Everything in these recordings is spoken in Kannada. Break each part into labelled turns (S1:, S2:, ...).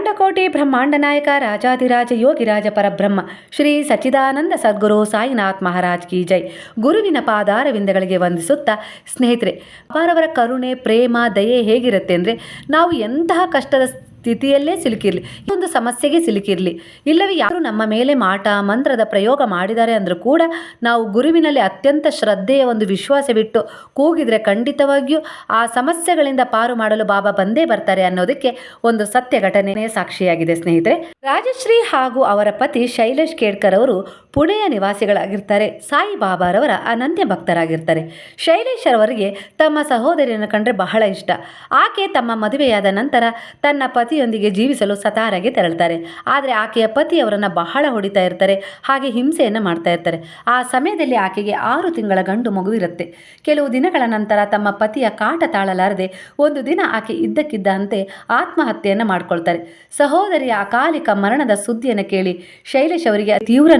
S1: ಅಖಂಡಕೋಟಿ ಬ್ರಹ್ಮಾಂಡ ನಾಯಕ, ರಾಜಾಧಿರಾಜ ಯೋಗಿರಾಜ ಪರಬ್ರಹ್ಮ, ಶ್ರೀ ಸಚ್ಚಿದಾನಂದ ಸದ್ಗುರು ಸಾಯಿನಾಥ್ ಮಹಾರಾಜ್ ಕಿ ಜೈ. ಗುರುವಿನ ಪಾದಾರವಿಂದಗಳಿಗೆ ವಂದಿಸುತ್ತಾ ಸ್ನೇಹಿತರೆ ಅವರವರ ಕರುಣೆ, ಪ್ರೇಮ, ದಯೆ ಹೇಗಿರುತ್ತೆ ಅಂದರೆ, ನಾವು ಎಂತಹ ಕಷ್ಟದ ಸ್ಥಿತಿಯಲ್ಲೇ ಸಿಲುಕಿರಲಿ ಒಂದು ಸಮಸ್ಯೆಗೆ ಸಿಲುಕಿರಲಿ. ಇಲ್ಲವೇ ಯಾರು ನಮ್ಮ ಮೇಲೆ ಮಾಟ, ಮಂತ್ರದ ಪ್ರಯೋಗ ಮಾಡಿದ್ದಾರೆ ಅಂದರೂ ಕೂಡ ನಾವು ಗುರುವಿನಲ್ಲಿ ಅತ್ಯಂತ ಶ್ರದ್ಧೆಯ ಒಂದು ವಿಶ್ವಾಸವಿಟ್ಟು ಕೂಗಿದರೆ ಖಂಡಿತವಾಗಿಯೂ ಆ ಸಮಸ್ಯೆಗಳಿಂದ ಪಾರು ಮಾಡಲು ಬಾಬಾ ಬಂದೇ ಬರ್ತಾರೆ ಅನ್ನೋದಕ್ಕೆ ಒಂದು ಸತ್ಯ ಘಟನೆ ಸಾಕ್ಷಿಯಾಗಿದೆ ಸ್ನೇಹಿತರೆ. ರಾಜಶ್ರೀ ಹಾಗೂ ಅವರ ಪತಿ ಶೈಲೇಶ್ ಕೇಡ್ಕರ್ ಅವರು ಪುಣೆಯ ನಿವಾಸಿಗಳಾಗಿರ್ತಾರೆ. ಸಾಯಿಬಾಬಾರವರ ಅನನ್ಯ ಭಕ್ತರಾಗಿರ್ತಾರೆ. ಶೈಲೇಶ್ ಅವರಿಗೆ ತಮ್ಮ ಸಹೋದರಿಯನ್ನು ಕಂಡರೆ ಬಹಳ ಇಷ್ಟ. ಆಕೆ ತಮ್ಮ ಮದುವೆಯಾದ ನಂತರ ತನ್ನ ಪತಿಯೊಂದಿಗೆ ಜೀವಿಸಲು ಸತಾರಾಗೆ ತೆರಳ್ತಾರೆ. ಆದರೆ ಆಕೆಯ ಪತಿ ಅವರನ್ನು ಬಹಳ ಹೊಡಿತಾ ಇರ್ತಾರೆ. ಹಾಗೆ ಹಿಂಸೆಯನ್ನು ಮಾಡ್ತಾ ಇರ್ತಾರೆ. ಆ ಸಮಯದಲ್ಲಿ ಆಕೆಗೆ ಆರು ತಿಂಗಳ ಗಂಡು ಮಗು ಇರುತ್ತೆ. ಕೆಲವು ದಿನಗಳ ನಂತರ ತಮ್ಮ ಪತಿಯ ಕಾಟ ತಾಳಲಾರದೆ ಒಂದು ದಿನ ಆಕೆ ಇದ್ದಕ್ಕಿದ್ದಂತೆ ಆತ್ಮಹತ್ಯೆಯನ್ನು ಮಾಡಿಕೊಳ್ತಾರೆ. ಸಹೋದರಿಯ ಅಕಾಲಿಕ ಮರಣದ ಸುದ್ದಿಯನ್ನು ಕೇಳಿ ಶೈಲೇಶ್ ಅವರಿಗೆ ತೀವ್ರ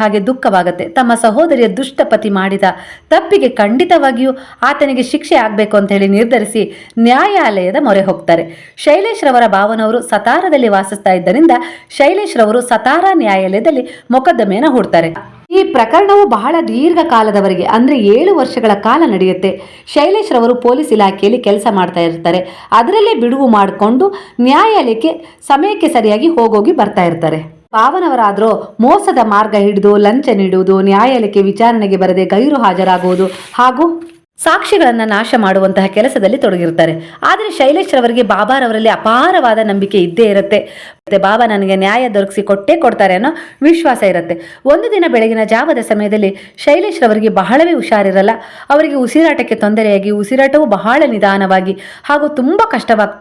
S1: ಹಾಗೆ ದುಃಖವಾಗುತ್ತೆ. ತಮ್ಮ ಸಹೋದರಿಯ ದುಷ್ಟಪತಿ ಮಾಡಿದ ತಪ್ಪಿಗೆ ಖಂಡಿತವಾಗಿಯೂ ಆತನಿಗೆ ಶಿಕ್ಷೆ ಆಗಬೇಕು ಅಂತ ಹೇಳಿ ನಿರ್ಧರಿಸಿ ನ್ಯಾಯಾಲಯದ ಮೊರೆ ಹೋಗ್ತಾರೆ. ಶೈಲೇಶ್ ರವರ ಭಾವನವರು ಸತಾರದಲ್ಲಿ ವಾಸಿಸ್ತಾ ಇದ್ದರಿಂದ ಶೈಲೇಶ್ ರವರು ಸತಾರ ನ್ಯಾಯಾಲಯದಲ್ಲಿ ಮೊಕದ್ದಮೆಯನ್ನು ಹೂಡ್ತಾರೆ. ಈ ಪ್ರಕರಣವು ಬಹಳ ದೀರ್ಘ ಕಾಲದವರೆಗೆ ಅಂದರೆ ಏಳು ವರ್ಷಗಳ ಕಾಲ ನಡೆಯುತ್ತೆ. ಶೈಲೇಶ್ ರವರು ಪೊಲೀಸ್ ಇಲಾಖೆಯಲ್ಲಿ ಕೆಲಸ ಮಾಡ್ತಾ ಇರ್ತಾರೆ. ಅದರಲ್ಲೇ ಬಿಡುವು ಮಾಡಿಕೊಂಡು ನ್ಯಾಯಾಲಯಕ್ಕೆ ಸಮಯಕ್ಕೆ ಸರಿಯಾಗಿ ಹೋಗೋಗಿ ಬರ್ತಾ ಇರ್ತಾರೆ. ಪಾವನವರಾದರೂ ಮೋಸದ ಮಾರ್ಗ ಹಿಡಿದು ಲಂಚ ನೀಡುವುದು, ನ್ಯಾಯಾಲಯಕ್ಕೆ ವಿಚಾರಣೆಗೆ ಬರದೆ ಗೈರು ಹಾಜರಾಗುವುದು ಹಾಗೂ ಸಾಕ್ಷಿಗಳನ್ನು ನಾಶ ಮಾಡುವಂತಹ ಕೆಲಸದಲ್ಲಿ ತೊಡಗಿರ್ತಾರೆ. ಆದರೆ ಶೈಲೇಶ್ ರವರಿಗೆ ಬಾಬಾರವರಲ್ಲಿ ಅಪಾರವಾದ ನಂಬಿಕೆ ಇದ್ದೇ ಇರುತ್ತೆ. ಬಾಬಾ ನನಗೆ ನ್ಯಾಯ ದೊರಕಿಸಿ ಕೊಟ್ಟೇ ಕೊಡ್ತಾರೆ ಅನ್ನೋ ವಿಶ್ವಾಸ ಇರುತ್ತೆ. ಒಂದು ದಿನ ಬೆಳಗಿನ ಜಾವದ ಸಮಯದಲ್ಲಿ ಶೈಲೇಶ್ ಅವರಿಗೆ ಬಹಳವೇ ಹುಷಾರಿರಲ್ಲ. ಅವರಿಗೆ ಉಸಿರಾಟಕ್ಕೆ ತೊಂದರೆಯಾಗಿ ಉಸಿರಾಟವು ಬಹಳ ನಿಧಾನವಾಗಿ ಹಾಗೂ ತುಂಬ ಕಷ್ಟವಾಗ,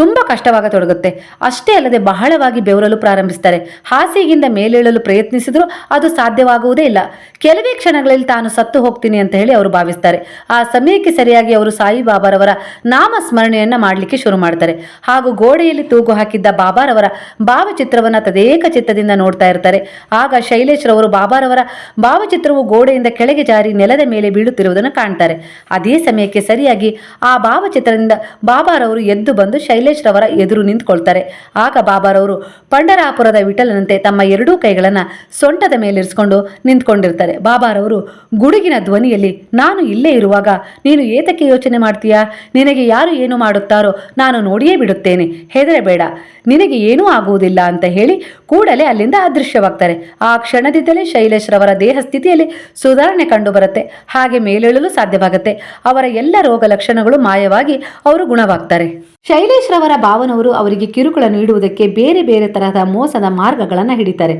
S1: ತುಂಬ ಕಷ್ಟವಾಗತೊಡಗುತ್ತೆ ಅಷ್ಟೇ ಅಲ್ಲದೆ ಬಹಳವಾಗಿ ಬೆವರಲು ಪ್ರಾರಂಭಿಸ್ತಾರೆ. ಹಾಸಿಗೆಯಿಂದ ಮೇಲೇಳಲು ಪ್ರಯತ್ನಿಸಿದರೂ ಅದು ಸಾಧ್ಯವಾಗುವುದೇ ಇಲ್ಲ. ಕೆಲವೇ ಕ್ಷಣಗಳಲ್ಲಿ ತಾನು ಸತ್ತು ಹೋಗ್ತೀನಿ ಅಂತ ಹೇಳಿ ಅವರು ಭಾವಿಸ್ತಾರೆ. ಆ ಸಮಯಕ್ಕೆ ಸರಿಯಾಗಿ ಅವರು ಸಾಯಿಬಾಬಾರವರ ನಾಮ ಸ್ಮರಣೆಯನ್ನ ಮಾಡಲಿಕ್ಕೆ ಶುರು ಮಾಡ್ತಾರೆ. ಹಾಗೂ ಗೋಡೆಯಲ್ಲಿ ತೂಗು ಹಾಕಿದ್ದ ಬಾಬಾರವರ ಭಾವಚಿತ್ರವನ್ನ ತದೇಕ ಚಿತ್ತದಿಂದ ನೋಡ್ತಾ ಇರ್ತಾರೆ. ಆಗ ಶೈಲೇಶ್ ರವರು ಬಾಬಾರವರ ಭಾವಚಿತ್ರವು ಗೋಡೆಯಿಂದ ಕೆಳಗೆ ಜಾರಿ ನೆಲದ ಮೇಲೆ ಬೀಳುತ್ತಿರುವುದನ್ನು ಕಾಣ್ತಾರೆ. ಅದೇ ಸಮಯಕ್ಕೆ ಸರಿಯಾಗಿ ಆ ಭಾವಚಿತ್ರದಿಂದ ಬಾಬಾರವರು ಎದ್ದು ಬಂದು ಶೈಲೇಶ್ ರವರ ಎದುರು ನಿಂತ್ಕೊಳ್ತಾರೆ. ಆಗ ಬಾಬಾರವರು ಪಂಡರಾಪುರದ ವಿಠಲನಂತೆ ತಮ್ಮ ಎರಡೂ ಕೈಗಳನ್ನು ಸೊಂಟದ ಮೇಲಿರಿಸಿಕೊಂಡು ನಿಂತ್ಕೊಂಡಿರ್ತಾರೆ. ಬಾಬಾರವರು, ಗುಡುಗಿನ ಧ್ವನಿಯಲ್ಲಿ ನಾನು ಇಲ್ಲೇ ಇರುವಾಗ ನೀನು ಏತಕ್ಕೆ ಯೋಚನೆ ಮಾಡ್ತೀಯಾ? ನಿನಗೆ ಯಾರು ಏನು ಮಾಡುತ್ತಾರೋ ನಾನು ನೋಡಿಯೇ ಬಿಡುತ್ತೇನೆ. ಹೆದರಬೇಡ. ನಿನಗೆ ಏನೂ ಆಗುವುದಿಲ್ಲ ಅಂತ ಹೇಳಿ ಕೂಡಲೇ ಅಲ್ಲಿಂದ ಅದೃಶ್ಯವಾಗ್ತಾರೆ. ಆ ಕ್ಷಣದಿಂದಲೇ ಶೈಲೇಶ್ ರವರ ದೇಹ ಸ್ಥಿತಿಯಲ್ಲಿ ಸುಧಾರಣೆ ಕಂಡು ಬರುತ್ತೆ. ಹಾಗೆ ಮೇಲೇಳಲು ಸಾಧ್ಯವಾಗುತ್ತೆ. ಅವರ ಎಲ್ಲ ರೋಗ ಲಕ್ಷಣಗಳು ಮಾಯವಾಗಿ ಅವರು ಗುಣವಾಗ್ತಾರೆ. ಶೈಲೇಶ್ ರವರ ಭಾವನವರು ಅವರಿಗೆ ಕಿರುಕುಳ ನೀಡುವುದಕ್ಕೆ ಬೇರೆ ಬೇರೆ ತರಹದ ಮೋಸದ ಮಾರ್ಗಗಳನ್ನು ಹಿಡಿತಾರೆ.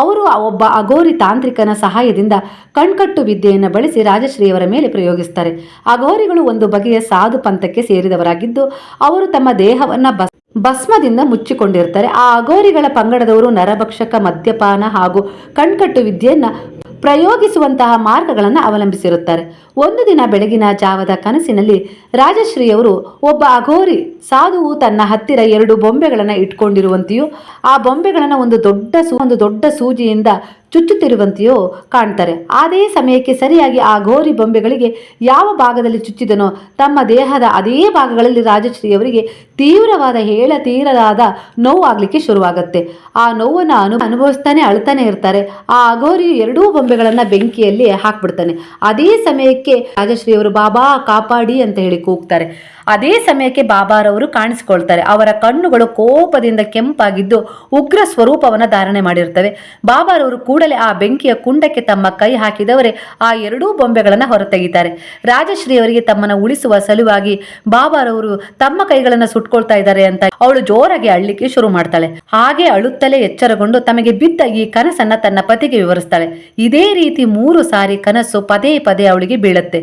S1: ಅವರು ಒಬ್ಬ ಅಘೋರಿ ತಾಂತ್ರಿಕನ ಸಹಾಯದಿಂದ ಕಣ್ಕಟ್ಟು ವಿದ್ಯೆಯನ್ನು ಬಳಸಿ ರಾಜಶ್ರೀಯವರ ಮೇಲೆ ಪ್ರಯೋಗಿಸ್ತಾರೆ. ಅಘೋರಿಗಳು ಒಂದು ಬಗೆಯ ಸಾಧು ಪಂಥಕ್ಕೆ ಸೇರಿದವರಾಗಿದ್ದು, ಅವರು ತಮ್ಮ ದೇಹವನ್ನು ಬಸ್ ಭಸ್ಮದಿಂದ ಮುಚ್ಚಿಕೊಂಡಿರ್ತಾರೆ. ಆ ಅಗೋರಿಗಳ ಪಂಗಡದವರು ನರಭಕ್ಷಕ, ಮದ್ಯಪಾನ ಹಾಗೂ ಕಣ್ಕಟ್ಟು ವಿದ್ಯೆಯನ್ನು ಪ್ರಯೋಗಿಸುವಂತಹ ಮಾರ್ಗಗಳನ್ನು ಅವಲಂಬಿಸಿರುತ್ತಾರೆ. ಒಂದು ದಿನ ಬೆಳಗಿನ ಜಾವದ ಕನಸಿನಲ್ಲಿ ರಾಜಶ್ರೀಯವರು ಒಬ್ಬ ಅಘೋರಿ ಸಾಧುವು ತನ್ನ ಹತ್ತಿರ ಎರಡು ಬೊಂಬೆಗಳನ್ನು ಇಟ್ಕೊಂಡಿರುವಂತೆಯೂ, ಆ ಬೊಂಬೆಗಳನ್ನು ಒಂದು ದೊಡ್ಡ ಒಂದು ದೊಡ್ಡ ಸೂಜಿಯಿಂದ ಚುಚ್ಚುತ್ತಿರುವಂತೆಯೋ ಕಾಣ್ತಾರೆ. ಅದೇ ಸಮಯಕ್ಕೆ ಸರಿಯಾಗಿ ಆ ಘೋರಿ ಬೊಂಬೆಗಳಿಗೆ ಯಾವ ಭಾಗದಲ್ಲಿ ಚುಚ್ಚಿದನೋ ತಮ್ಮ ದೇಹದ ಅದೇ ಭಾಗಗಳಲ್ಲಿ ರಾಜಶ್ರೀಯವರಿಗೆ ತೀವ್ರವಾದ ಹೇಳ ತೀರದಾದ ನೋವು ಆಗ್ಲಿಕ್ಕೆ ಶುರುವಾಗುತ್ತೆ. ಆ ನೋವನ್ನು ಅನು, ಅನುಭವಿಸ್ತಾನೆ ಅಳ್ತಾನೆ ಇರ್ತಾರೆ. ಆ ಅಘೋರಿಯು ಎರಡೂ ಬೊಂಬೆಗಳನ್ನ ಬೆಂಕಿಯಲ್ಲಿ ಹಾಕ್ಬಿಡ್ತಾನೆ. ಅದೇ ಸಮಯಕ್ಕೆ ರಾಜಶ್ರೀಯವರು ಬಾಬಾ, ಕಾಪಾಡಿ ಅಂತ ಹೇಳಿ ಕೂಗ್ತಾರೆ. ಅದೇ ಸಮಯಕ್ಕೆ ಬಾಬಾರವರು ಕಾಣಿಸಿಕೊಳ್ತಾರೆ. ಅವರ ಕಣ್ಣುಗಳು ಕೋಪದಿಂದ ಕೆಂಪಾಗಿದ್ದು ಉಗ್ರ ಸ್ವರೂಪವನ್ನು ಧಾರಣೆ ಮಾಡಿರ್ತವೆ. ಬಾಬಾರವರು ಕೂಡಲೇ ಆ ಬೆಂಕಿಯ ಕುಂಡಕ್ಕೆ ತಮ್ಮ ಕೈ ಹಾಕಿದವರೇ ಆ ಎರಡೂ ಬೊಂಬೆಗಳನ್ನು ರಾಜಶ್ರೀ ಅವರಿಗೆ ತಮ್ಮನ್ನು ಉಳಿಸುವ ಸಲುವಾಗಿ ಬಾಬಾರವರು ತಮ್ಮ ಕೈಗಳನ್ನು ಸುಟ್ಕೊಳ್ತಾ ಇದ್ದಾರೆ ಅಂತ ಅವಳು ಜೋರಾಗಿ ಅಳ್ಳಿಕ್ಕೆ ಶುರು ಮಾಡ್ತಾಳೆ. ಹಾಗೆ ಅಳುತ್ತಲೇ ಎಚ್ಚರಗೊಂಡು ತಮಗೆ ಬಿದ್ದ ಈ ಕನಸನ್ನ ತನ್ನ ಪತಿಗೆ ವಿವರಿಸ್ತಾಳೆ. ಇದೇ ರೀತಿ ಮೂರು ಸಾರಿ ಕನಸು ಪದೇ ಪದೇ ಅವಳಿಗೆ ಬೀಳುತ್ತೆ.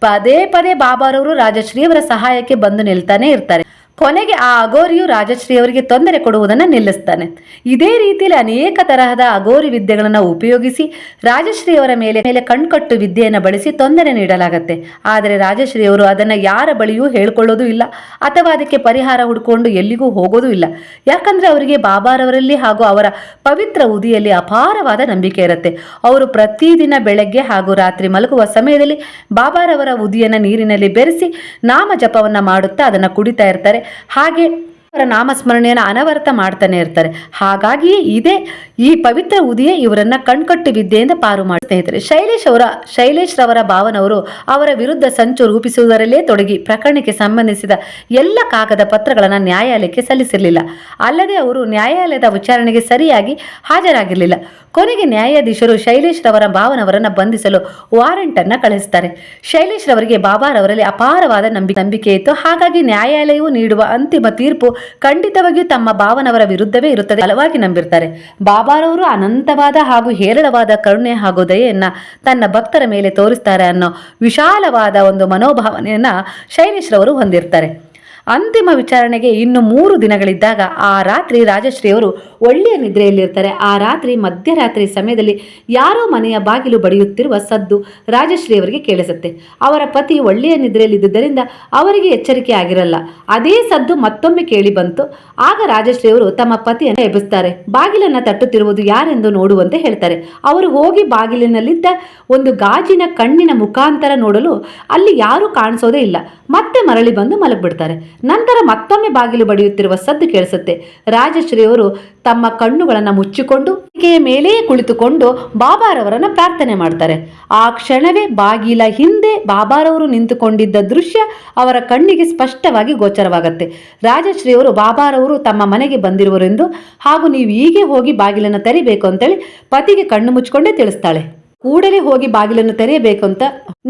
S1: ಪದೇ ಪದೇ ಬಾಬಾರವರು ರಾಜಶ್ರೀಯವರ ಸಹಾಯಕ್ಕೆ ಬಂದು ನಿಲ್ತಾನೆ ಇರ್ತಾರೆ. ಕೊನೆಗೆ ಆ ಅಗೋರಿಯು ರಾಜಶ್ರೀ ಅವರಿಗೆ ತೊಂದರೆ ಕೊಡುವುದನ್ನು ನಿಲ್ಲಿಸ್ತಾನೆ. ಇದೇ ರೀತಿಯಲ್ಲಿ ಅನೇಕ ತರಹದ ಅಗೋರಿ ವಿದ್ಯೆಗಳನ್ನು ಉಪಯೋಗಿಸಿ ರಾಜಶ್ರೀಯವರ ಮೇಲೆ ಮೇಲೆ ಕಣ್ಕಟ್ಟು ವಿದ್ಯೆಯನ್ನು ಬಳಸಿ ತೊಂದರೆ ನೀಡಲಾಗತ್ತೆ. ಆದರೆ ರಾಜಶ್ರೀಯವರು ಅದನ್ನು ಯಾರ ಬಳಿಯೂ ಹೇಳ್ಕೊಳ್ಳೋದು ಇಲ್ಲ. ಅಥವಾ ಅದಕ್ಕೆ ಪರಿಹಾರ ಹುಡ್ಕೊಂಡು ಎಲ್ಲಿಗೂ ಹೋಗೋದು ಇಲ್ಲ. ಯಾಕಂದರೆ ಅವರಿಗೆ ಬಾಬಾರವರಲ್ಲಿ ಹಾಗೂ ಅವರ ಪವಿತ್ರ ಉದಿಯಲ್ಲಿ ಅಪಾರವಾದ ನಂಬಿಕೆ ಇರುತ್ತೆ. ಅವರು ಪ್ರತಿದಿನ ಬೆಳಗ್ಗೆ ಹಾಗೂ ರಾತ್ರಿ ಮಲಗುವ ಸಮಯದಲ್ಲಿ ಬಾಬಾರವರ ಉದಿಯನ್ನು ನೀರಿನಲ್ಲಿ ಬೆರೆಸಿ ನಾಮ ಜಪವನ್ನು ಮಾಡುತ್ತಾ ಅದನ್ನು ಕುಡಿತಾ ಇರ್ತಾರೆ. ಹಾಗೆ ಅವರ ನಾಮಸ್ಮರಣೆಯನ್ನು ಅನವರತ ಮಾಡ್ತಾನೆ ಇರ್ತಾರೆ. ಹಾಗಾಗಿ ಇದೇ ಈ ಪವಿತ್ರ ಉದಯ ಇವರನ್ನ ಕಣ್ಕಟ್ಟು ವಿದ್ಯೆಯಿಂದ ಪಾರು ಮಾಡ್ತಾ ಇದ್ದಾರೆ ಶೈಲೇಶ್ ಅವರ, ಶೈಲೇಶ್ ರವರ ಭಾವನವರು ಅವರ ವಿರುದ್ಧ ಸಂಚು ರೂಪಿಸುವುದರಲ್ಲೇ ತೊಡಗಿ ಪ್ರಕರಣಕ್ಕೆ ಸಂಬಂಧಿಸಿದ ಎಲ್ಲ ಕಾಗದ ಪತ್ರಗಳನ್ನು ನ್ಯಾಯಾಲಯಕ್ಕೆ ಸಲ್ಲಿಸಿರಲಿಲ್ಲ. ಅಲ್ಲದೆ ಅವರು ನ್ಯಾಯಾಲಯದ ವಿಚಾರಣೆಗೆ ಸರಿಯಾಗಿ ಹಾಜರಾಗಿರಲಿಲ್ಲ. ಕೊನೆಗೆ ನ್ಯಾಯಾಧೀಶರು ಶೈಲೇಶ್ ರವರ ಭಾವನವರನ್ನು ಬಂಧಿಸಲು ವಾರೆಂಟ್ ಅನ್ನ ಕಳಿಸ್ತಾರೆ. ಶೈಲೇಶ್ ರವರಿಗೆ ಬಾಬಾರವರಲ್ಲಿ ಅಪಾರವಾದ ನಂಬಿ, ನಂಬಿಕೆ ಇತ್ತು. ಹಾಗಾಗಿ ನ್ಯಾಯಾಲಯವು ನೀಡುವ ಅಂತಿಮ ತೀರ್ಪು ಖಂಡಿತವಾಗಿಯೂ ತಮ್ಮ ಭಾವನವರ ವಿರುದ್ಧವೇ ಇರುತ್ತದೆ. ಬಲವಾಗಿ ನಂಬಿರ್ತಾರೆ. ಬಾಬಾರವರು ಅನಂತವಾದ ಹಾಗೂ ಹೇರಳವಾದ ಕರುಣೆ ಹಾಗೂ ದಯೆಯನ್ನ ತನ್ನ ಭಕ್ತರ ಮೇಲೆ ತೋರಿಸ್ತಾರೆ ಅನ್ನೋ ವಿಶಾಲವಾದ ಒಂದು ಮನೋಭಾವನೆಯನ್ನ ಶೈಲೇಶ್ರವರು ಹೊಂದಿರ್ತಾರೆ. ಅಂತಿಮ ವಿಚಾರಣೆಗೆ ಇನ್ನು ಮೂರು ದಿನಗಳಿದ್ದಾಗ ಆ ರಾತ್ರಿ ರಾಜಶ್ರೀಯವರು ಒಳ್ಳೆಯ ನಿದ್ರೆಯಲ್ಲಿರ್ತಾರೆ. ಆ ರಾತ್ರಿ ಮಧ್ಯರಾತ್ರಿ ಸಮಯದಲ್ಲಿ ಯಾರೋ ಮನೆಯ ಬಾಗಿಲು ಬಡಿಯುತ್ತಿರುವ ಸದ್ದು ರಾಜಶ್ರೀಯವರಿಗೆ ಕೇಳಿಸುತ್ತೆ. ಅವರ ಪತಿ ಒಳ್ಳೆಯ ನಿದ್ರೆಯಲ್ಲಿದ್ದುದರಿಂದ ಅವರಿಗೆ ಎಚ್ಚರಿಕೆ ಆಗಿರಲ್ಲ. ಅದೇ ಸದ್ದು ಮತ್ತೊಮ್ಮೆ ಕೇಳಿ ಬಂತು. ಆಗ ರಾಜಶ್ರೀಯವರು ತಮ್ಮ ಪತಿಯನ್ನು ಎಬ್ಬಿಸ್ತಾರೆ. ಬಾಗಿಲನ್ನ ತಟ್ಟುತ್ತಿರುವುದು ಯಾರೆಂದು ನೋಡುವಂತೆ ಹೇಳ್ತಾರೆ. ಅವರು ಹೋಗಿ ಬಾಗಿಲಿನಲ್ಲಿದ್ದ ಒಂದು ಗಾಜಿನ ಕಣ್ಣಿನ ಮುಖಾಂತರ ನೋಡಲು ಅಲ್ಲಿ ಯಾರೂ ಕಾಣಿಸೋದೇ ಇಲ್ಲ. ಮತ್ತೆ ಮರಳಿ ಬಂದು ಮಲಗಿಬಿಡ್ತಾರೆ. ನಂತರ ಮತ್ತೊಮ್ಮೆ ಬಾಗಿಲು ಬಡಿಯುತ್ತಿರುವ ಸದ್ದು ಕೇಳಿಸುತ್ತೆ. ರಾಜಶ್ರೀಯವರು ತಮ್ಮ ಕಣ್ಣುಗಳನ್ನು ಮುಚ್ಚಿಕೊಂಡು ಮೇಲೆಯೇ ಕುಳಿತುಕೊಂಡು ಬಾಬಾರವರನ್ನು ಪ್ರಾರ್ಥನೆ ಮಾಡ್ತಾರೆ. ಆ ಕ್ಷಣವೇ ಬಾಗಿಲ ಹಿಂದೆ ಬಾಬಾರವರು ನಿಂತುಕೊಂಡಿದ್ದ ದೃಶ್ಯ ಅವರ ಕಣ್ಣಿಗೆ ಸ್ಪಷ್ಟವಾಗಿ ಗೋಚರವಾಗುತ್ತೆ. ರಾಜಶ್ರೀಯವರು ಬಾಬಾರವರು ತಮ್ಮ ಮನೆಗೆ ಬಂದಿರುವರೆಂದು ಹಾಗೂ ನೀವು ಹೀಗೆ ಹೋಗಿ ಬಾಗಿಲನ್ನು ತೆರಿಬೇಕು ಅಂತೇಳಿ ಪತಿಗೆ ಕಣ್ಣು ಮುಚ್ಚಿಕೊಂಡೇ ತಿಳಿಸ್ತಾಳೆ. ಕೂಡಲೇ ಹೋಗಿ ಬಾಗಿಲನ್ನು ತೆರೆಯಬೇಕು ಅಂತ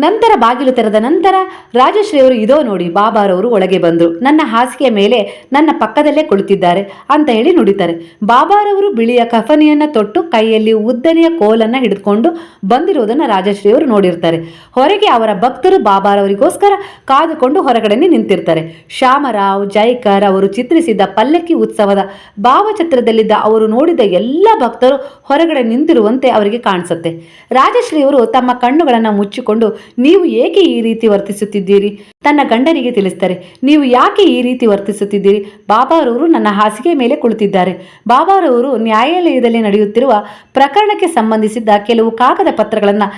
S1: ನಂತರ ಬಾಗಿಲು ತೆರೆದ ನಂತರ ರಾಜಶ್ರೀಯವರು ಇದೋ ನೋಡಿ, ಬಾಬಾರವರು ಒಳಗೆ ಬಂದರು. ನನ್ನ ಹಾಸಿಗೆಯ ಮೇಲೆ ನನ್ನ ಪಕ್ಕದಲ್ಲೇ ಕುಳಿತಿದ್ದಾರೆ ಅಂತ ಹೇಳಿ ನುಡಿತಾರೆ. ಬಾಬಾರವರು ಬಿಳಿಯ ಕಫನಿಯನ್ನ ತೊಟ್ಟು ಕೈಯಲ್ಲಿ ಉದ್ದನೆಯ ಕೋಲನ್ನ ಹಿಡಿದುಕೊಂಡು ಬಂದಿರುವುದನ್ನು ರಾಜಶ್ರೀಯವರು ನೋಡಿರ್ತಾರೆ. ಹೊರಗೆ ಅವರ ಭಕ್ತರು ಬಾಬಾರವರಿಗೋಸ್ಕರ ಕಾದುಕೊಂಡು ಹೊರಗಡೆ ನಿಂತಿರ್ತಾರೆ. ಶ್ಯಾಮರಾವ್, ಜೈಕರ್ ಅವರು ಚಿತ್ರಿಸಿದ್ದ ಪಲ್ಲಕ್ಕಿ ಉತ್ಸವದ ಭಾವಚಿತ್ರದಲ್ಲಿದ್ದ ಅವರು ನೋಡಿದ ಎಲ್ಲ ಭಕ್ತರು ಹೊರಗಡೆ ನಿಂತಿರುವಂತೆ ಅವರಿಗೆ ಕಾಣಿಸುತ್ತೆ. ರಾಜಶ್ರೀಯವರು ತಮ್ಮ ಕಣ್ಣುಗಳನ್ನು ಮುಚ್ಚಿಕೊಂಡು, ನೀವು ಏಕೆ ಈ ರೀತಿ ವರ್ತಿಸುತ್ತಿದ್ದೀರಿ? ತನ್ನ ಗಂಡನಿಗೆ ತಿಳಿಸ್ತಾರೆ, ನೀವು ಯಾಕೆ ಈ ರೀತಿ ವರ್ತಿಸುತ್ತಿದ್ದೀರಿ? ಬಾಬಾರವರು ನನ್ನ ಹಾಸಿಗೆ ಮೇಲೆ ಕುಳಿತಿದ್ದಾರೆ. ಬಾಬಾರವರು ನ್ಯಾಯಾಲಯದಲ್ಲಿ ನಡೆಯುತ್ತಿರುವ ಪ್ರಕರಣಕ್ಕೆ ಸಂಬಂಧಿಸಿದ ಕೆಲವು ಕಾಗದ ಪತ್ರಗಳನ್ನು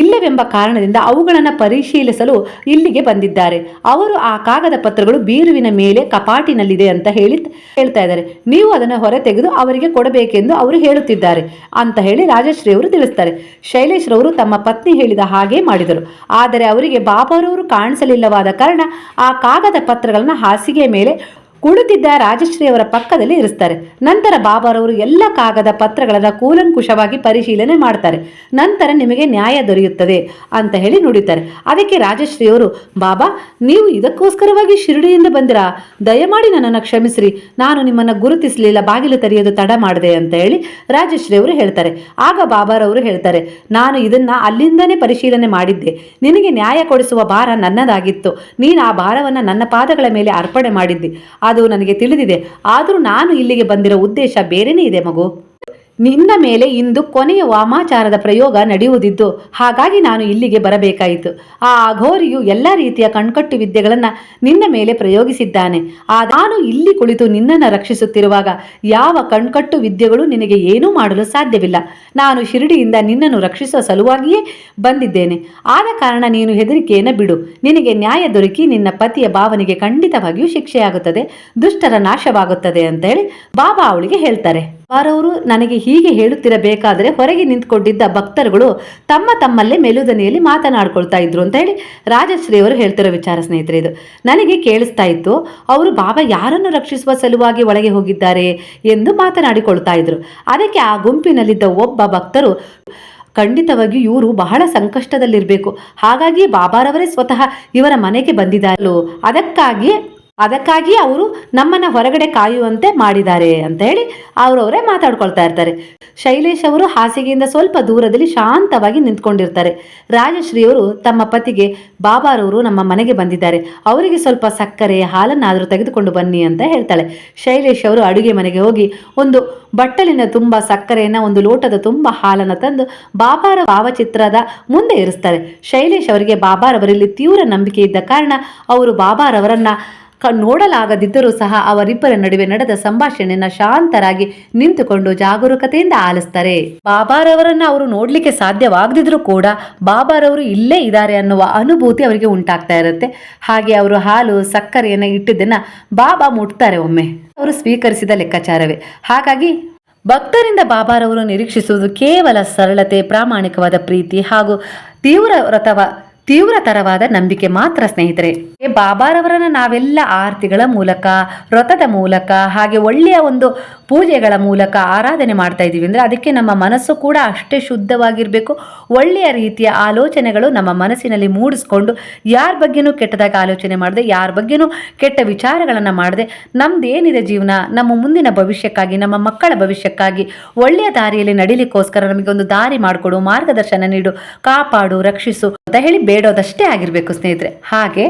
S1: ಇಲ್ಲವೆಂಬ ಕಾರಣದಿಂದ ಅವುಗಳನ್ನು ಪರಿಶೀಲಿಸಲು ಇಲ್ಲಿಗೆ ಬಂದಿದ್ದಾರೆ. ಅವರು ಆ ಕಾಗದ ಪತ್ರಗಳು ಬೀರುವಿನ ಮೇಲೆ ಕಪಾಟಿನಲ್ಲಿದೆ ಅಂತ ಹೇಳಿ ಹೇಳ್ತಾ ಇದ್ದಾರೆ. ನೀವು ಅದನ್ನು ಹೊರತೆಗೆದು ಅವರಿಗೆ ಕೊಡಬೇಕೆಂದು ಅವರು ಹೇಳುತ್ತಿದ್ದಾರೆ ಅಂತ ಹೇಳಿ ರಾಜಶ್ರೀ ಅವರು ತಿಳಿಸ್ತಾರೆ. ಶೈಲೇಶ್ ರವರು ತಮ್ಮ ಪತ್ನಿ ಹೇಳಿದ ಹಾಗೆ ಮಾಡಿದರು. ಆದರೆ ಅವರಿಗೆ ಬಾಬಾರವರು ಕಾಣಿಸಲಿಲ್ಲವಾದ ಕಾರಣ ಆ ಕಾಗದ ಪತ್ರಗಳನ್ನು ಹಾಸಿಗೆ ಮೇಲೆ ಕುಳಿತಿದ್ದ ರಾಜಶ್ರೀ ಅವರ ಪಕ್ಕದಲ್ಲಿ ಇರಿಸ್ತಾರೆ. ನಂತರ ಬಾಬಾರವರು ಎಲ್ಲ ಕಾಗದ ಪತ್ರಗಳನ್ನು ಕೂಲಂಕುಷವಾಗಿ ಪರಿಶೀಲನೆ ಮಾಡ್ತಾರೆ. ನಂತರ ನಿಮಗೆ ನ್ಯಾಯ ದೊರೆಯುತ್ತದೆ ಅಂತ ಹೇಳಿ ನುಡಿತಾರೆ. ಅದಕ್ಕೆ ರಾಜಶ್ರೀಯವರು ಬಾಬಾ, ನೀವು ಇದಕ್ಕೋಸ್ಕರವಾಗಿ ಶಿರಡಿಯಿಂದ ಬಂದಿರಾ? ದಯಮಾಡಿ ನನ್ನನ್ನು ಕ್ಷಮಿಸ್ರಿ. ನಾನು ನಿಮ್ಮನ್ನು ಗುರುತಿಸಲಿಲ್ಲ, ಬಾಗಿಲು ತೆರೆಯೋದು ತಡ ಮಾಡಿದೆ ಅಂತ ಹೇಳಿ ರಾಜಶ್ರೀ ಅವರು ಹೇಳ್ತಾರೆ. ಆಗ ಬಾಬಾರವರು ಹೇಳ್ತಾರೆ, ನಾನು ಇದನ್ನ ಅಲ್ಲಿಂದನೇ ಪರಿಶೀಲನೆ ಮಾಡಿದ್ದೆ. ನಿನಗೆ ನ್ಯಾಯ ಕೊಡಿಸುವ ಭಾರ ನನ್ನದಾಗಿತ್ತು. ನೀನು ಆ ಭಾರವನ್ನು ನನ್ನ ಪಾದಗಳ ಮೇಲೆ ಅರ್ಪಣೆ ಮಾಡಿದ್ದಿ. ಅದು ನನಗೆ ತಿಳಿದಿದೆ. ಆದರೂ ನಾನು ಇಲ್ಲಿಗೆ ಬಂದಿರೋ ಉದ್ದೇಶ ಬೇರೆನೇ ಇದೆ ಮಗು. ನಿನ್ನ ಮೇಲೆ ಇಂದು ಕೊನೆಯ ವಾಮಾಚಾರದ ಪ್ರಯೋಗ ನಡೆಯುವುದಿದ್ದು, ಹಾಗಾಗಿ ನಾನು ಇಲ್ಲಿಗೆ ಬರಬೇಕಾಯಿತು. ಆ ಅಘೋರಿಯು ಎಲ್ಲ ರೀತಿಯ ಕಣ್ಕಟ್ಟು ವಿದ್ಯೆಗಳನ್ನು ನಿನ್ನ ಮೇಲೆ ಪ್ರಯೋಗಿಸಿದ್ದಾನೆ. ಆ ನಾನು ಇಲ್ಲಿ ಕುಳಿತು ನಿನ್ನನ್ನು ರಕ್ಷಿಸುತ್ತಿರುವಾಗ ಯಾವ ಕಣ್ಕಟ್ಟು ವಿದ್ಯೆಗಳು ನಿನಗೆ ಏನೂ ಮಾಡಲು ಸಾಧ್ಯವಿಲ್ಲ. ನಾನು ಶಿರಡಿಯಿಂದ ನಿನ್ನನ್ನು ರಕ್ಷಿಸುವ ಸಲುವಾಗಿಯೇ ಬಂದಿದ್ದೇನೆ. ಆದ ಕಾರಣ ನೀನು ಹೆದರಿಕೆಯನ್ನು ಬಿಡು. ನಿನಗೆ ನ್ಯಾಯ ದೊರಕಿ ನಿನ್ನ ಪತಿಯ ಭಾವನೆಗೆ ಖಂಡಿತವಾಗಿಯೂ ಶಿಕ್ಷೆಯಾಗುತ್ತದೆ, ದುಷ್ಟರ ನಾಶವಾಗುತ್ತದೆ ಅಂತ ಹೇಳಿ ಬಾಬಾ ಅವಳಿಗೆ ಹೇಳ್ತಾರೆ. ಅವರವರು ನನಗೆ ಹೇಳುತ್ತಿರಬೇಕಾದರೆ ಹೊರಗೆ ನಿಂತ್ಕೊಂಡಿದ್ದ ಭಕ್ತರುಗಳು ತಮ್ಮ ತಮ್ಮಲ್ಲೇ ಮೆಲುದನಿಯಲ್ಲಿ ಮಾತನಾಡ್ಕೊಳ್ತಾ ಇದ್ರು ಅಂತ ಹೇಳಿ ರಾಜಶ್ರೀ ಅವರು ಹೇಳ್ತಿರೋ ವಿಚಾರ ಸ್ನೇಹಿತರೆ ಇದು. ನನಗೆ ಕೇಳಿಸ್ತಾ ಇತ್ತು, ಅವರು ಬಾಬಾ ಯಾರನ್ನು ರಕ್ಷಿಸುವ ಸಲುವಾಗಿ ಒಳಗೆ ಹೋಗಿದ್ದಾರೆ? ಎಂದು ಮಾತನಾಡಿಕೊಳ್ತಾ ಇದ್ರು. ಅದಕ್ಕೆ ಆ ಗುಂಪಿನಲ್ಲಿದ್ದ ಒಬ್ಬ ಭಕ್ತರು, ಖಂಡಿತವಾಗಿ ಇವರು ಬಹಳ ಸಂಕಷ್ಟದಲ್ಲಿರಬೇಕು. ಹಾಗಾಗಿ ಬಾಬಾರವರೇ ಸ್ವತಃ ಇವರ ಮನೆಗೆ ಬಂದಿದ್ದಾರೆ ಅದಕ್ಕಾಗಿ ಅದಕ್ಕಾಗಿ ಅವರು ನಮ್ಮನ್ನ ಹೊರಗಡೆ ಕಾಯುವಂತೆ ಮಾಡಿದ್ದಾರೆ ಅಂತ ಹೇಳಿ ಅವರವರೇ ಮಾತಾಡ್ಕೊಳ್ತಾ ಇರ್ತಾರೆ. ಶೈಲೇಶ್ ಅವರು ಹಾಸಿಗೆಯಿಂದ ಸ್ವಲ್ಪ ದೂರದಲ್ಲಿ ಶಾಂತವಾಗಿ ನಿಂತ್ಕೊಂಡಿರ್ತಾರೆ. ರಾಜಶ್ರೀಯವರು ತಮ್ಮ ಪತಿಗೆ, ಬಾಬಾರವರು ನಮ್ಮ ಮನೆಗೆ ಬಂದಿದ್ದಾರೆ. ಅವರಿಗೆ ಸ್ವಲ್ಪ ಸಕ್ಕರೆ, ಹಾಲನ್ನಾದರೂ ತೆಗೆದುಕೊಂಡು ಬನ್ನಿ ಅಂತ ಹೇಳ್ತಾಳೆ. ಶೈಲೇಶ್ ಅವರು ಅಡುಗೆ ಮನೆಗೆ ಹೋಗಿ ಒಂದು ಬಟ್ಟಲಿನ ತುಂಬ ಸಕ್ಕರೆಯನ್ನು, ಒಂದು ಲೋಟದ ತುಂಬ ಹಾಲನ್ನು ತಂದು ಬಾಬಾರ ಭಾವಚಿತ್ರದ ಮುಂದೆ ಇರಿಸ್ತಾರೆ. ಶೈಲೇಶ್ ಅವರಿಗೆ ಬಾಬಾರವರಲ್ಲಿ ತೀವ್ರ ನಂಬಿಕೆ ಇದ್ದ ಕಾರಣ ಅವರು ಬಾಬಾರವರನ್ನ ನೋಡಲಾಗದಿದ್ದರೂ ಸಹ ಅವರಿಬ್ಬರ ನಡುವೆ ನಡೆದ ಸಂಭಾಷಣೆಯನ್ನ ಶಾಂತರಾಗಿ ನಿಂತುಕೊಂಡು ಜಾಗರೂಕತೆಯಿಂದ ಆಲಿಸ್ತಾರೆ. ಬಾಬಾರವರನ್ನ ಅವರು ನೋಡ್ಲಿಕ್ಕೆ ಸಾಧ್ಯವಾಗದಿದ್ರು ಕೂಡ ಬಾಬಾರವರು ಇಲ್ಲೇ ಇದ್ದಾರೆ ಅನ್ನುವ ಅನುಭೂತಿ ಅವರಿಗೆ ಉಂಟಾಗ್ತಾ ಇರುತ್ತೆ. ಹಾಗೆ ಅವರು ಹಾಲು, ಸಕ್ಕರೆಯನ್ನ ಇಟ್ಟಿದ್ದನ್ನ ಬಾಬಾ ಮುಟ್ತಾರೆ ಒಮ್ಮೆ. ಅವರು ಸ್ವೀಕರಿಸಿದ ಲೆಕ್ಕಾಚಾರವೇ. ಹಾಗಾಗಿ ಭಕ್ತರಿಂದ ಬಾಬಾರವರು ನಿರೀಕ್ಷಿಸುವುದು ಕೇವಲ ಸರಳತೆ, ಪ್ರಾಮಾಣಿಕವಾದ ಪ್ರೀತಿ ಹಾಗೂ ತೀವ್ರ ವ್ರತವ ತೀವ್ರತರವಾದ ನಂಬಿಕೆ ಮಾತ್ರ ಸ್ನೇಹಿತರೆ. ಬಾಬಾರವರನ್ನ ನಾವೆಲ್ಲ ಆರತಿಗಳ ಮೂಲಕ, ವ್ರತದ ಮೂಲಕ, ಹಾಗೆ ಒಳ್ಳೆಯ ಒಂದು ಪೂಜೆಗಳ ಮೂಲಕ ಆರಾಧನೆ ಮಾಡ್ತಾ ಇದ್ದೀವಿ. ಅಂದರೆ ಅದಕ್ಕೆ ನಮ್ಮ ಮನಸ್ಸು ಕೂಡ ಅಷ್ಟೇ ಶುದ್ಧವಾಗಿರಬೇಕು. ಒಳ್ಳೆಯ ರೀತಿಯ ಆಲೋಚನೆಗಳು ನಮ್ಮ ಮನಸ್ಸಿನಲ್ಲಿ ಮೂಡಿಸ್ಕೊಂಡು ಯಾರ ಬಗ್ಗೆನೂ ಕೆಟ್ಟದಾಗಿ ಆಲೋಚನೆ ಮಾಡದೆ, ಯಾರ ಬಗ್ಗೆನೂ ಕೆಟ್ಟ ವಿಚಾರಗಳನ್ನು ಮಾಡದೆ ನಮ್ದು ಏನಿದೆ ಜೀವನ, ನಮ್ಮ ಮುಂದಿನ ಭವಿಷ್ಯಕ್ಕಾಗಿ, ನಮ್ಮ ಮಕ್ಕಳ ಭವಿಷ್ಯಕ್ಕಾಗಿ, ಒಳ್ಳೆಯ ದಾರಿಯಲ್ಲಿ ನಡಿಲಿಕ್ಕೋಸ್ಕರ ಒಂದು ದಾರಿ ಮಾಡಿಕೊಡು, ಮಾರ್ಗದರ್ಶನ ನೀಡು, ಕಾಪಾಡು, ರಕ್ಷಿಸು ಅಂತ ಹೇಳಿ ಬೇಡೋದಷ್ಟೇ ಆಗಿರಬೇಕು ಸ್ನೇಹಿತರೆ. ಹಾಗೆ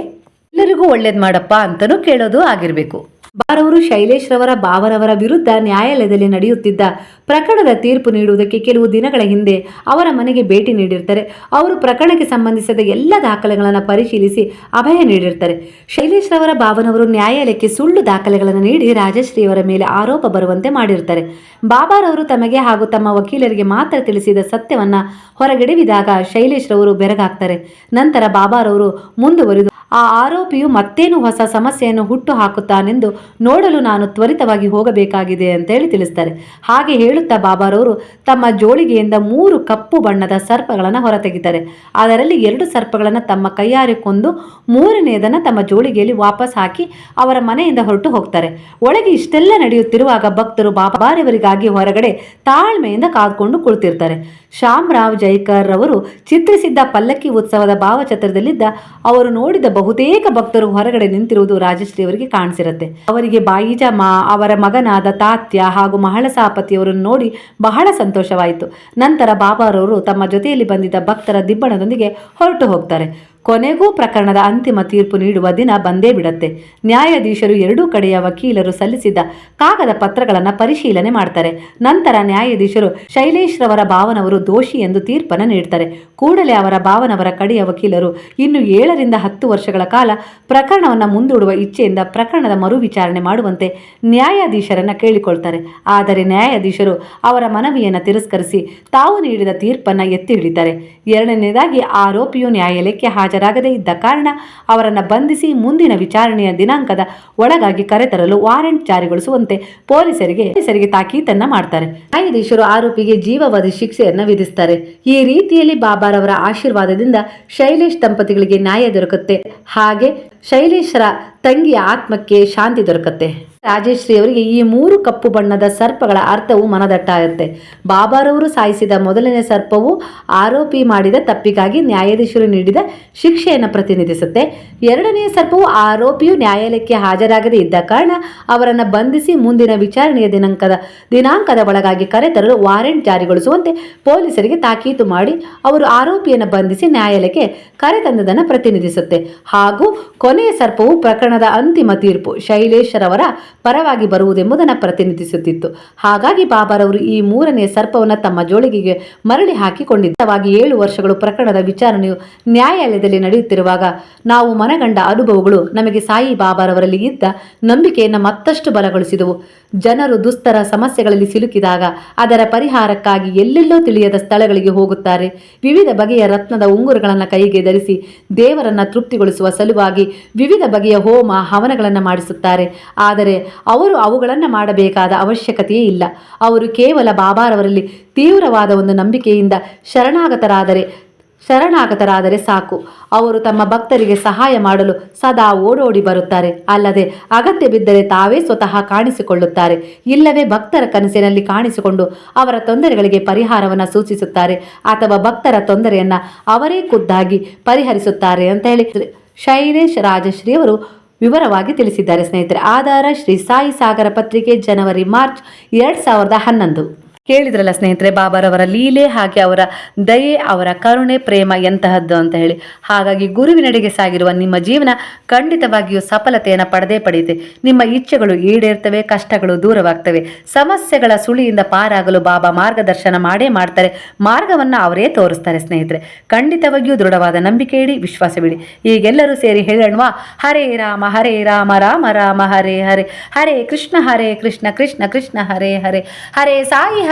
S1: ಎಲ್ಲರಿಗೂ ಒಳ್ಳೇದ್ ಮಾಡಪ್ಪ ಅಂತಲೂ ಕೇಳೋದು ಆಗಿರಬೇಕು. ಬಾರವರು ಶೈಲೇಶ್ ರವರ ಬಾವರವರ ವಿರುದ್ಧ ನ್ಯಾಯಾಲಯದಲ್ಲಿ ನಡೆಯುತ್ತಿದ್ದ ಪ್ರಕರಣದ ತೀರ್ಪು ನೀಡುವುದಕ್ಕೆ ಕೆಲವು ದಿನಗಳ ಹಿಂದೆ ಅವರ ಮನೆಗೆ ಭೇಟಿ ನೀಡಿರ್ತಾರೆ. ಅವರು ಪ್ರಕರಣಕ್ಕೆ ಸಂಬಂಧಿಸಿದ ಎಲ್ಲ ದಾಖಲೆಗಳನ್ನು ಪರಿಶೀಲಿಸಿ ಅಭಯ ನೀಡಿರ್ತಾರೆ. ಶೈಲೇಶ್ ರವರ ಬಾವನವರು ನ್ಯಾಯಾಲಯಕ್ಕೆ ಸುಳ್ಳು ದಾಖಲೆಗಳನ್ನು ನೀಡಿ ರಾಜಶ್ರೀಯವರ ಮೇಲೆ ಆರೋಪ ಬರುವಂತೆ ಮಾಡಿರ್ತಾರೆ. ಬಾಬಾರವರು ತಮಗೆ ಹಾಗೂ ತಮ್ಮ ವಕೀಲರಿಗೆ ಮಾತ್ರ ತಿಳಿಸಿದ ಸತ್ಯವನ್ನ ಹೊರಗೆಡವಿದಾಗ ಶೈಲೇಶ್ ರವರು ಬೆರಗಾಗ್ತಾರೆ. ನಂತರ ಬಾಬಾರವರು ಮುಂದುವರಿದು ಆ ಆರೋಪಿಯು ಮತ್ತೇನು ಹೊಸ ಸಮಸ್ಯೆಯನ್ನು ಹುಟ್ಟು ಹಾಕುತ್ತಾನೆಂದು ನೋಡಲು ನಾನು ತ್ವರಿತವಾಗಿ ಹೋಗಬೇಕಾಗಿದೆ ಅಂತೇಳಿ ತಿಳಿಸ್ತಾರೆ. ಹಾಗೆ ಹೇಳುತ್ತಾ ಬಾಬಾರವರು ತಮ್ಮ ಜೋಳಿಗೆಯಿಂದ ಮೂರು ಕಪ್ಪು ಬಣ್ಣದ ಸರ್ಪಗಳನ್ನು ಹೊರತೆಗಿತಾರೆ. ಅದರಲ್ಲಿ ಎರಡು ಸರ್ಪಗಳನ್ನು ತಮ್ಮ ಕೈಯಾರೆ ಕೊಂದು ಮೂರನೆಯದನ್ನು ತಮ್ಮ ಜೋಳಿಗೆಯಲ್ಲಿ ವಾಪಸ್ ಹಾಕಿ ಅವರ ಮನೆಯಿಂದ ಹೊರಟು ಹೋಗ್ತಾರೆ. ಒಳಗೆ ಇಷ್ಟೆಲ್ಲ ನಡೆಯುತ್ತಿರುವಾಗ ಭಕ್ತರು ಬಾಬಾರವರಿಗಾಗಿ ಹೊರಗಡೆ ತಾಳ್ಮೆಯಿಂದ ಕಾದುಕೊಂಡು ಕುಳಿತಿರ್ತಾರೆ. ಶ್ಯಾಮರಾವ್ ಜೈಕರ್ ರವರು ಚಿತ್ರಿಸಿದ್ದ ಪಲ್ಲಕ್ಕಿ ಉತ್ಸವದ ಭಾವಚಿತ್ರದಲ್ಲಿದ್ದ ಅವರು ನೋಡಿದ ಬಹುತೇಕ ಭಕ್ತರು ಹೊರಗಡೆ ನಿಂತಿರುವುದು ರಾಜಶ್ರೀ ಅವರಿಗೆ ಕಾಣಿಸಿರುತ್ತೆ. ಅವರಿಗೆ ಬಾಯಿಜಮ್ಮ ಅವರ ಮಗನಾದ ತಾತ್ಯ ಹಾಗೂ ಮಹಳಸಾಪತಿಯವರನ್ನು ನೋಡಿ ಬಹಳ ಸಂತೋಷವಾಯಿತು. ನಂತರ ಬಾಬಾರವರು ತಮ್ಮ ಜೊತೆಯಲ್ಲಿ ಬಂದಿದ್ದ ಭಕ್ತರ ದಿಬ್ಬಣದೊಂದಿಗೆ ಹೊರಟು ಹೋಗ್ತಾರೆ. ಕೊನೆಗೂ ಪ್ರಕರಣದ ಅಂತಿಮ ತೀರ್ಪು ನೀಡುವ ದಿನ ಬಂದೇ ಬಿಡತ್ತೆ. ನ್ಯಾಯಾಧೀಶರು ಎರಡೂ ಕಡೆಯ ವಕೀಲರು ಸಲ್ಲಿಸಿದ್ದ ಕಾಗದ ಪತ್ರಗಳನ್ನು ಪರಿಶೀಲನೆ ಮಾಡ್ತಾರೆ. ನಂತರ ನ್ಯಾಯಾಧೀಶರು ಶೈಲೇಶ್ ರವರ ಭಾವನವರು ದೋಷಿ ಎಂದು ತೀರ್ಪನ್ನು ನೀಡ್ತಾರೆ. ಕೂಡಲೇ ಅವರ ಭಾವನವರ ಕಡೆಯ ವಕೀಲರು ಇನ್ನು ಏಳರಿಂದ ಹತ್ತು ವರ್ಷಗಳ ಕಾಲ ಪ್ರಕರಣವನ್ನು ಮುಂದೂಡುವ ಇಚ್ಛೆಯಿಂದ ಪ್ರಕರಣದ ಮರು ವಿಚಾರಣೆ ಮಾಡುವಂತೆ ನ್ಯಾಯಾಧೀಶರನ್ನ ಕೇಳಿಕೊಳ್ತಾರೆ. ಆದರೆ ನ್ಯಾಯಾಧೀಶರು ಅವರ ಮನವಿಯನ್ನು ತಿರಸ್ಕರಿಸಿ ತಾವು ನೀಡಿದ ತೀರ್ಪನ್ನು ಎತ್ತಿ ಹಿಡಿತಾರೆ. ಎರಡನೇದಾಗಿ ಆರೋಪಿಯು ನ್ಯಾಯಾಲಯಕ್ಕೆ ಹಾಜರಾಗದೇ ಇದ್ದ ಕಾರಣ ಅವರನ್ನು ಬಂಧಿಸಿ ಮುಂದಿನ ವಿಚಾರಣೆಯ ದಿನಾಂಕದ ಒಳಗಾಗಿ ಕರೆತರಲು ವಾರೆಂಟ್ ಜಾರಿಗೊಳಿಸುವಂತೆ ಪೊಲೀಸರಿಗೆ ಪೊಲೀಸರಿಗೆ ತಾಕೀತನ್ನ ಮಾಡ್ತಾರೆ. ನ್ಯಾಯಾಧೀಶರು ಆರೋಪಿಗೆ ಜೀವಾವಧಿ ಶಿಕ್ಷೆಯನ್ನು ವಿಧಿಸ್ತಾರೆ. ಈ ರೀತಿಯಲ್ಲಿ ಬಾಬಾರವರ ಆಶೀರ್ವಾದದಿಂದ ಶೈಲೇಶ್ ದಂಪತಿಗಳಿಗೆ ನ್ಯಾಯ ದೊರಕುತ್ತೆ. ಹಾಗೆ ಶೈಲೇಶ್ರ ತಂಗಿಯ ಆತ್ಮಕ್ಕೆ ಶಾಂತಿ ದೊರಕುತ್ತೆ. ರಾಜೇಶ್ರೀ ಅವರಿಗೆ ಈ ಮೂರು ಕಪ್ಪು ಬಣ್ಣದ ಸರ್ಪಗಳ ಅರ್ಥವು ಮನದಟ್ಟಾಗುತ್ತೆ. ಬಾಬಾರವರು ಸಾಯಿಸಿದ ಮೊದಲನೇ ಸರ್ಪವು ಆರೋಪಿ ಮಾಡಿದ ತಪ್ಪಿಗಾಗಿ ನ್ಯಾಯಾಧೀಶರು ನೀಡಿದ ಶಿಕ್ಷೆಯನ್ನು ಪ್ರತಿನಿಧಿಸುತ್ತೆ. ಎರಡನೆಯ ಸರ್ಪವು ಆರೋಪಿಯು ನ್ಯಾಯಾಲಯಕ್ಕೆ ಹಾಜರಾಗದೇ ಇದ್ದ ಕಾರಣ ಅವರನ್ನು ಬಂಧಿಸಿ ಮುಂದಿನ ವಿಚಾರಣೆಯ ದಿನಾಂಕದ ದಿನಾಂಕದ ಒಳಗಾಗಿ ಕರೆತರಲು ವಾರೆಂಟ್ ಜಾರಿಗೊಳಿಸುವಂತೆ ಪೊಲೀಸರಿಗೆ ತಾಕೀತು ಮಾಡಿ ಅವರು ಆರೋಪಿಯನ್ನು ಬಂಧಿಸಿ ನ್ಯಾಯಾಲಯಕ್ಕೆ ಕರೆತಂದದನ್ನು ಪ್ರತಿನಿಧಿಸುತ್ತೆ. ಹಾಗೂ ಕೊನೆಯ ಸರ್ಪವು ಪ್ರಕರಣದ ಅಂತಿಮ ತೀರ್ಪು ಶೈಲೇಶ್ವರವರ ಪರವಾಗಿ ಬರುವುದೆಂಬುದನ್ನು ಪ್ರತಿನಿಧಿಸುತ್ತಿತ್ತು. ಹಾಗಾಗಿ ಬಾಬಾರವರು ಈ ಮೂರನೇ ಸರ್ಪವನ್ನು ತಮ್ಮ ಜೋಳಿಗೆಗೆ ಮರಳಿ ಹಾಕಿಕೊಂಡಿದ್ದವಾಗಿ ಏಳು ವರ್ಷಗಳು ಪ್ರಕರಣದ ವಿಚಾರಣೆಯು ನ್ಯಾಯಾಲಯದಲ್ಲಿ ನಡೆಯುತ್ತಿರುವಾಗ ನಾವು ಮನಗಂಡ ಅನುಭವಗಳು ನಮಗೆ ಸಾಯಿ ಬಾಬಾರವರಲ್ಲಿ ಇದ್ದ ನಂಬಿಕೆಯನ್ನು ಮತ್ತಷ್ಟು ಬಲಗೊಳಿಸಿದವು. ಜನರು ದುಸ್ತರ ಸಮಸ್ಯೆಗಳಲ್ಲಿ ಸಿಲುಕಿದಾಗ ಅದರ ಪರಿಹಾರಕ್ಕಾಗಿ ಎಲ್ಲೆಲ್ಲೋ ತಿಳಿಯದ ಸ್ಥಳಗಳಿಗೆ ಹೋಗುತ್ತಾರೆ. ವಿವಿಧ ಬಗೆಯ ರತ್ನದ ಉಂಗುರಗಳನ್ನು ಕೈಗೆ ಧರಿಸಿ ದೇವರನ್ನ ತೃಪ್ತಿಗೊಳಿಸುವ ಸಲುವಾಗಿ ವಿವಿಧ ಬಗೆಯ ಹೋಮ ಹವನಗಳನ್ನು ಮಾಡಿಸುತ್ತಾರೆ. ಆದರೆ ಅವರು ಅವುಗಳನ್ನು ಮಾಡಬೇಕಾದ ಅವಶ್ಯಕತೆಯೇ ಇಲ್ಲ. ಅವರು ಕೇವಲ ಬಾಬಾರವರಲ್ಲಿ ತೀವ್ರವಾದ ಒಂದು ನಂಬಿಕೆಯಿಂದ ಶರಣಾಗತರಾದರೆ ಶರಣಾಗತರಾದರೆ ಸಾಕು. ಅವರು ತಮ್ಮ ಭಕ್ತರಿಗೆ ಸಹಾಯ ಮಾಡಲು ಸದಾ ಓಡೋಡಿ ಬರುತ್ತಾರೆ. ಅಲ್ಲದೆ ಅಗತ್ಯ ಬಿದ್ದರೆ ತಾವೇ ಸ್ವತಃ ಕಾಣಿಸಿಕೊಳ್ಳುತ್ತಾರೆ. ಇಲ್ಲವೇ ಭಕ್ತರ ಕನಸಿನಲ್ಲಿ ಕಾಣಿಸಿಕೊಂಡು ಅವರ ತೊಂದರೆಗಳಿಗೆ ಪರಿಹಾರವನ್ನು ಸೂಚಿಸುತ್ತಾರೆ ಅಥವಾ ಭಕ್ತರ ತೊಂದರೆಯನ್ನ ಅವರೇ ಖುದ್ದಾಗಿ ಪರಿಹರಿಸುತ್ತಾರೆ ಅಂತ ಹೇಳಿ. ಶೈಲೇಶ್ ರಾಜಶ್ರೀ ಅವರು ವಿವರವಾಗಿ ತಿಳಿಸಿದ್ದಾರೆ ಸ್ನೇಹಿತರೆ. ಆಧಾರ ಶ್ರೀ ಸಾಯಿ ಸಾಗರ ಪತ್ರಿಕೆ ಜನವರಿ ಮಾರ್ಚ್ ಎರಡ್ ಸಾವಿರದ ಹನ್ನೊಂದು. ಕೇಳಿದ್ರಲ್ಲ ಸ್ನೇಹಿತರೆ, ಬಾಬಾರವರ ಲೀಲೆ ಹಾಗೆ ಅವರ ದಯೆ, ಅವರ ಕರುಣೆ, ಪ್ರೇಮ ಎಂತಹದ್ದು ಅಂತ ಹೇಳಿ. ಹಾಗಾಗಿ ಗುರುವಿನಡೆಗೆ ಸಾಗಿರುವ ನಿಮ್ಮ ಜೀವನ ಖಂಡಿತವಾಗಿಯೂ ಸಫಲತೆಯನ್ನು ಪಡೆದೇ ಪಡೆಯುತ್ತೆ. ನಿಮ್ಮ ಇಚ್ಛೆಗಳು ಈಡೇರ್ತವೆ, ಕಷ್ಟಗಳು ದೂರವಾಗ್ತವೆ. ಸಮಸ್ಯೆಗಳ ಸುಳಿಯಿಂದ ಪಾರಾಗಲು ಬಾಬಾ ಮಾರ್ಗದರ್ಶನ ಮಾಡೇ ಮಾಡ್ತಾರೆ. ಮಾರ್ಗವನ್ನು ಅವರೇ ತೋರಿಸ್ತಾರೆ ಸ್ನೇಹಿತರೆ. ಖಂಡಿತವಾಗಿಯೂ ದೃಢವಾದ ನಂಬಿಕೆ ಇಡಿ ವಿಶ್ವಾಸವಿಡಿ ಈಗೆಲ್ಲರೂ ಸೇರಿ ಹೇಳೋಣವಾ? ಹರೇ ರಾಮ ಹರೇ ರಾಮ ರಾಮ ರಾಮ, ಹರೇ ಹರೇ. ಹರೇ ಕೃಷ್ಣ ಹರೇ ಕೃಷ್ಣ ಕೃಷ್ಣ ಕೃಷ್ಣ, ಹರೇ ಹರೇ. ಹರೇ ಸಾಯಿ